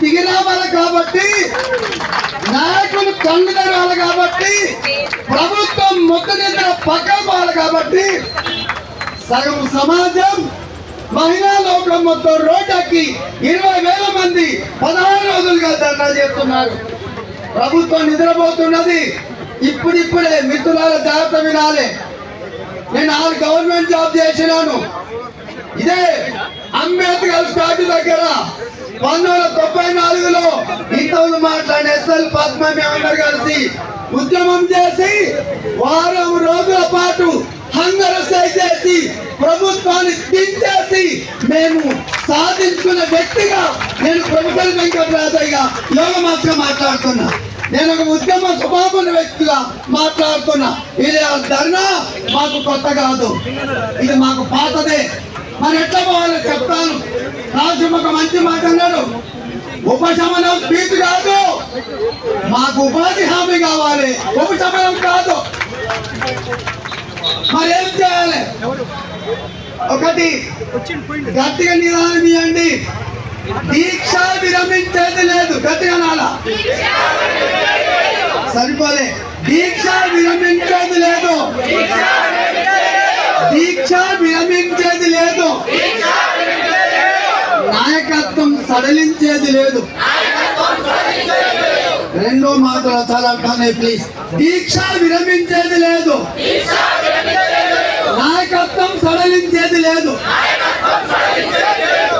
దిగి రావాలి కాబట్టి నాయకులు కళ్ళు తెరవాలి కాబట్టి ప్రభుత్వం మొత్తం నిద్ర కాబట్టి సగం సమాజం మహిళా లోకం మొత్తం రోడ్డెక్కి ఇరవై వేల మంది పదహారు రోజులుగా ధర్నా చేస్తున్నారు. ప్రభుత్వం నిద్రపోతున్నది. ఇప్పుడిప్పుడే మిత్రులాల జాగ్రత్త వినాలి. నేను ఆరు గవర్నమెంట్ జాబ్ చేసినాను. ఇదే అంబేద్కర్ స్టాట్యూ దగ్గర పంతొమ్మిది వందల తొంభై నాలుగులో ఇంతకుముందు మాట్లాడిన ఎస్ఎల్ పద్మ మేమందరు కలిసి ఉద్యమం చేసి వారం రోజుల పాటు హంగర చేసి ప్రభుత్వాన్ని దించేసి మేము సాధించుకున్న వ్యక్తిగా నేను ప్రొఫెసర్ వెంకటరాజయ్య యోగ మాస్టర్ మాట్లాడుతున్నా. నేను ఒక ఉద్యమ స్వభావం వ్యక్తిగా మాట్లాడుతున్నా. ఇది ధర్నా మాకు కొత్త కాదు. ఇది మాకు పాతదే. మరి ఎట్లా పోవాలో చెప్తాను. రాజు ఒక మంచి మాట అన్నాడు. ఉపశమనం స్పీచ్ కాదు. మాకు ఉపాధి హామీ కావాలి. ఉపశమనం కాదు. మరి ఏం చేయాలి? ఒకటి గట్టిగా నిదానం ఇవ్వండి దీక్ష విరమించేది లేదు. గట్టిగా నాల సరిపోలే. దీక్ష విరమించేది లేదు. దీక్ష విరమించేది లేదు. నాయకత్వం సడలించేది లేదు. రెండో మాటలు చాలా అంటానే ప్లీజ్. దీక్ష విరమించేది లేదు. నాయకత్వం సడలించేది లేదు.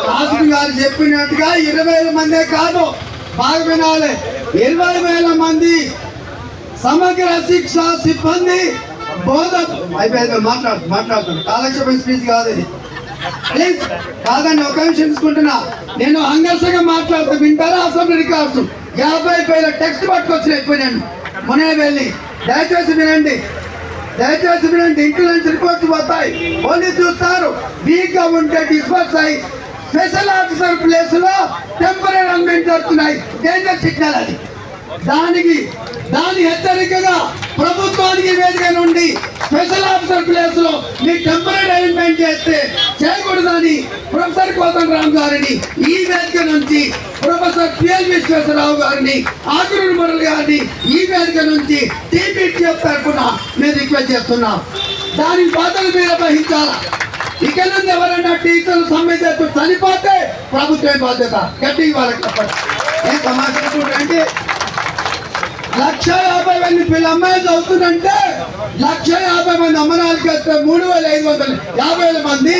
కాసు గారు చెప్పినట్టుగా ఇరవై వేల మందే కాదు బాగా వినాలి ఇరవై వేల మంది సమగ్ర శిక్ష సిబ్బంది బోధ అయిపోయింది మాట్లాడు మాట్లాడుతాను కాలక్షేపం స్పీచ్ కాదు ఇది. ప్లీజ్ కాదండి ఒక విషయం తీసుకుంటున్నా నేను అంగర్సగా మాట్లాడుతూ వింటారా అసెంబ్లీ రికార్డ్స్? యాభై వేల టెక్స్ట్ పట్టుకొచ్చిన అయిపోయినాను మొన్న వెళ్ళి. దయచేసి వినండి. దయచేసి వినండి. ఇంట్లో నుంచి రిపోర్ట్స్ పోతాయి. ఓన్లీ చూస్తారు. వీక్గా ఉంటే డిస్పర్స్ అయ్యి స్పెషల్ ఆఫీసర్ ప్లేస్లో టెంపరీ అన్మెంట్ జరుగుతున్నాయి. డేంజర్ సిగ్నల్ అది. దానికి దాని హెచ్చరికగా ప్రభుత్వానికి వేదిక నుండి స్పెషల్ ఆఫీసర్ ప్లేస్లో మీ టెంపరీ అరేంజ్మెంట్ చేస్తే చేయకూడదని ప్రొఫెసర్ కోతన్ రామ్ గారిని ఈ వేదిక నుంచి ప్రొఫెసర్ పిఎల్ విశ్వేశ్వరరావు గారిని ఆకురు మురళి గారిని ఈ వేదిక నుంచి టీపీటీఎఫ్ తరఫున మేము రిక్వెస్ట్ చేస్తున్నాం. దాని బాధలు మీరు వహించాలా ఇక నుండి ఎవరైనా టీచర్లు సమ్మె చనిపోతే ప్రభుత్వం బాధ్యత. గట్టి వాళ్ళకి చెప్పండి. ఏం సమాచారం అంటే లక్ష యాభై మంది పిల్ల అమ్మాయిలు చదువుతుందంటే లక్ష యాభై మంది అమ్మనాలకి వస్తే మూడు వేల ఐదు వందల యాభై వేల మంది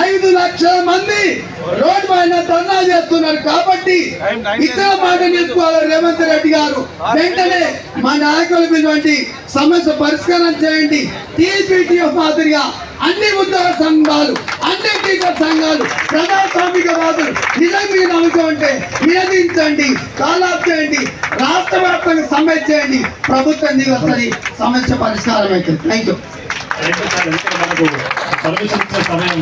ఐదు లక్షల మంది రోడ్డు పైన ధర్నా చేస్తున్నారు కాబట్టి ఇతర మాట నేర్చుకోవాలి రేవంత్ రెడ్డి గారు. వెంటనే మా నాయకులు పిలువండి సమస్య పరిష్కారం చేయండి. టీపీటీఎఫ్ మాదిరిగా అన్ని ఉద్యోగ సంఘాలు అన్ని టీచర్ సంఘాలు ప్రజాస్వామికవాదులు నిజం మీద నమ్మకం అంటే నిలదించండి కాలాప్ చేయండి. రాష్ట్ర వ్యాప్తంగా సమ్మె చేయండి. ప్రభుత్వం దిగి వస్తుంది సమస్య పరిష్కారం అవుతుంది థ్యాంక్ యూ ప్రవేశించే సమయం